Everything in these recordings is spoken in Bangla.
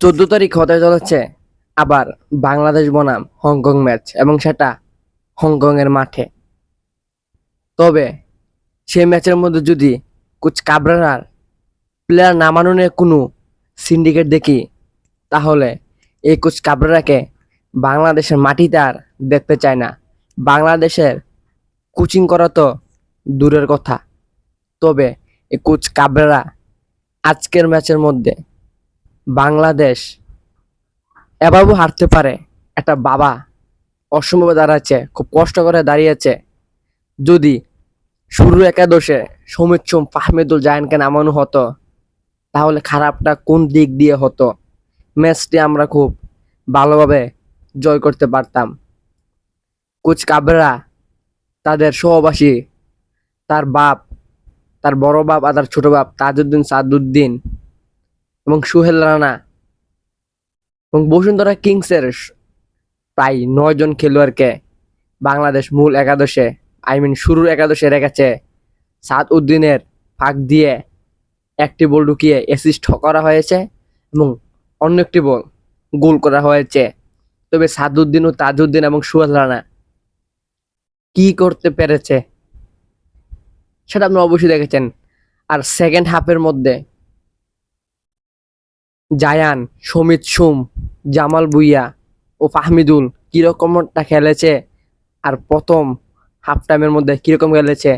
চোদ্দ তারিখ হতে চলেছে। আবার বাংলাদেশ বনাম, হংকং ম্যাচ এবং সেটা হংকং এর মাঠে। তবে সেই ম্যাচের মধ্যে যদি কুচ কাবরার প্লেয়ার নামানো নিয়ে কোনো সিন্ডিকেট দেখি, তাহলে এই কোচ কাবরারাকে বাংলাদেশের মাটিতে আর দেখতে চায় না। বাংলাদেশের কোচিং করা তো দূরের কথা। তবে এই কোচ কাবরারা আজকের ম্যাচের মধ্যে বাংলাদেশ এভাবেও হারতে পারে, একটা বাবা অসম্ভব দাঁড়াচ্ছে, খুব কষ্ট করে দাঁড়িয়েছে। যদি শুরু একাদশে সমিত সোম ফাহমিদুল জায়ানকে নামানো হতো, তাহলে খারাপটা কোন দিক দিয়ে হতো? ম্যাচটি আমরা খুব ভালোভাবে জয় করতে পারতাম। কোচ কাবরা তাদের সহবাসী, তার বাপ, তার বড় বাপ আর তার ছোট বাপ তাজউদ্দিন সাদুদ্দিন এবং সুহেল রানা এবং বসুন্ধরা কিংসের প্রায় নয় জন খেলোয়াড়কে বাংলাদেশ মূল একাদশে আই মিন শুরুর একাদশে রেখেছে। সাদ উদ্দিনের ফাঁক দিয়ে একটি বল ঢুকিয়ে অ্যাসিস্ট করা হয়েছে এবং অন্য একটি বল গোল করা হয়েছে। তবে সাদউদ্দিন ও তাজউদ্দিন এবং সুহেল রানা কি করতে পেরেছে সেটা আপনি অবশ্যই দেখেছেন। আর সেকেন্ড হাফের মধ্যে জায়ান, সমিত সুম, জামাল ভুইয়া ও ফাহমিদুল কীরকমটা খেলেছে? আর প্রথম হাফ টাইমের মধ্যে কীরকম খেলেছে?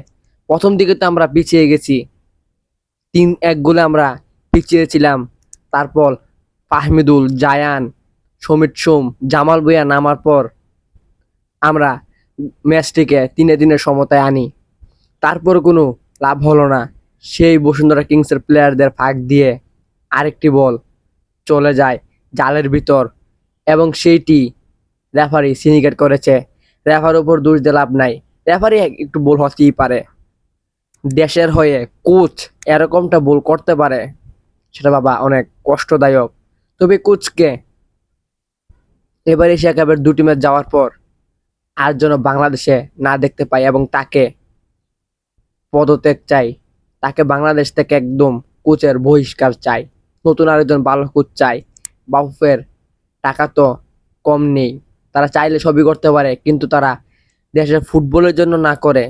প্রথম দিকে তো আমরা পিছিয়ে গেছি। তিন এক গোলে আমরা পিছিয়ে ছিলাম তারপর ফাহমিদুল, জায়ান, সমিত সোম, জামাল ভুইয়া নামার পর আমরা ম্যাচটিকে তিনে দিনের সমতায় আনি। তারপর কোনো লাভ হলো না। সেই বসুন্ধরা কিংসের প্লেয়ারদের ফাঁক দিয়ে আরেকটি বল চলে যায় জালের ভিতর এবং সেইটি রেফারি সিনিকেট করেছে। রেফার উপর দোষ দিয়ে লাভ নাই। রেফারি একটু বল হতেই পারে। দেশের হয়ে কোচ এরকমটা বল করতে পারে, সেটা বাবা অনেক কষ্টদায়ক। তবে কোচকে এবার এশিয়া কাপের দুটি ম্যাচ যাওয়ার পর আর যেন বাংলাদেশে না দেখতে পাই এবং তাকে পদত্যাগ চাই তাকে বাংলাদেশ থেকে একদম কোচের বহিষ্কার চাই নতুন আরেকজন ভালো কোচ চাই। বাফুফের টাকা তো কম নেই। তারা চাইলে সবই করতে পারে, কিন্তু তারা দেশের ফুটবলের জন্য না করে,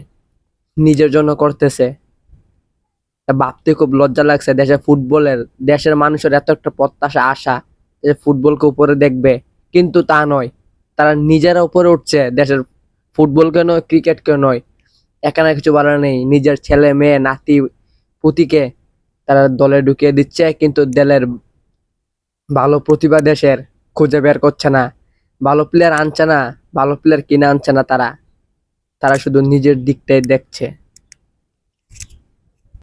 নিজের জন্য করতেছে। ভাবতে খুব লজ্জা লাগছে, দেশের ফুটবলের, দেশের মানুষের এত একটা প্রত্যাশা, আশা, যে ফুটবলকে উপরে দেখবে। কিন্তু তা নয়, তারা নিজেরা উপরে উঠছে, দেশের ফুটবলকে নয়, ক্রিকেটকে নয়। এখানে কিছু বলার নেই, নিজের ছেলে, মেয়ে, নাতি, পুতিকে তারা দলে ঢুকিয়ে দিচ্ছে, কিন্তু দলের ভালো প্রতিভা দেশের খুঁজে বের করছে না। ভালো প্লেয়ার আনছে না, ভালো প্লেয়ার কিনে আনছে না তারা। তারা শুধু নিজের দিকটাই দেখছে।